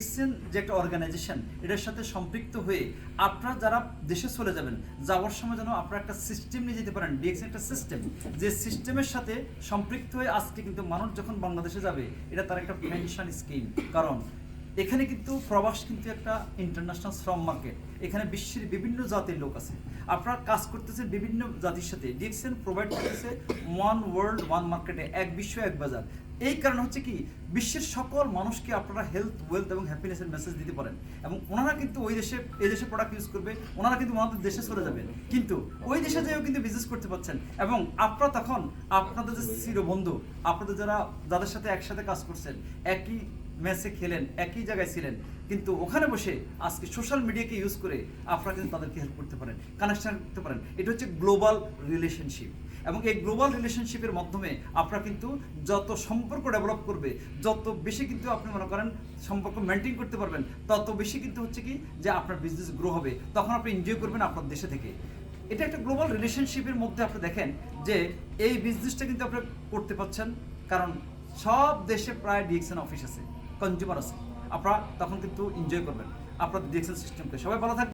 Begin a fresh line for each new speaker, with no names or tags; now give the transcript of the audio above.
DXN যে একটা organisation এটার সাথে সম্পৃক্ত হয়ে আপনারা যারা দেশে চলে যাবেন, যাওয়ার সময় যেন আপনারা একটা সিস্টেম নিয়ে যেতে পারেন ডিএক্স একটা সিস্টেম যে সিস্টেমের সাথে সম্পৃক্ত হয়ে আজকে কিন্তু মানুষ যখন বাংলাদেশে যাবে, এটা তার একটা পেনশন স্কিম কারণ এখানে কিন্তু প্রবাস কিন্তু একটা ইন্টারন্যাশনাল শ্রম মার্কেট এখানে বিশ্বের বিভিন্ন জাতির লোক আছে। আপনারা কাজ করতেছেন বিভিন্ন জাতির সাথে। ডিএক্সএন প্রোভাইড করতেছে ওয়ান ওয়ার্ল্ড ওয়ান মার্কেটে এক বিশ্ব, এক বাজার। এই কারণ হচ্ছে কি, বিশ্বের সকল মানুষকে আপনারা হেলথ ওয়েলথ এবং হ্যাপিনেসের মেসেজ দিতে পারেন। এবং ওনারা কিন্তু ওই দেশে এই দেশে প্রোডাক্ট ইউজ করবে, ওনারা কিন্তু ওনাদের দেশে চলে যাবে। কিন্তু ওই দেশে যেও কিন্তু বিজনেস করতে পারছেন। এবং আপনারা তখন, আপনাদের যে চিরবন্ধু আপনাদের যারা, যাদের সাথে একসাথে কাজ করছেন, একই ম্যাচে খেলেন, একই জায়গায় ছিলেন, কিন্তু ওখানে বসে আজকে সোশ্যাল মিডিয়াকে ইউজ করে আপনারা কিন্তু তাদেরকে হেল্প করতে পারেন কানেকশন করতে পারেন। এটা হচ্ছে গ্লোবাল রিলেশনশিপ এবং এই গ্লোবাল রিলেশনশিপের মাধ্যমে আপনারা কিন্তু যত সম্পর্ক ডেভেলপ করবে, যত বেশি কিন্তু আপনি মনে করেন সম্পর্ক মেনটেন করতে পারবেন, তত বেশি কিন্তু হচ্ছে কি যে আপনার বিজনেস গ্রো হবে, তখন আপনি এনজয় করবেন আপনার দেশে থেকে। এটা একটা গ্লোবাল রিলেশনশিপের মধ্যে আপনি দেখেন যে এই বিজনেসটা কিন্তু আপনি করতে পারছেন, কারণ সব দেশে প্রায় ডিএক্সএন অফিস আছে। কনজিউমার আছে। আপনারা তখন কিন্তু এনজয় করবেন। আপনার ডিএক্সএন সিস্টেমকে সবাই ভালো থাকবেন।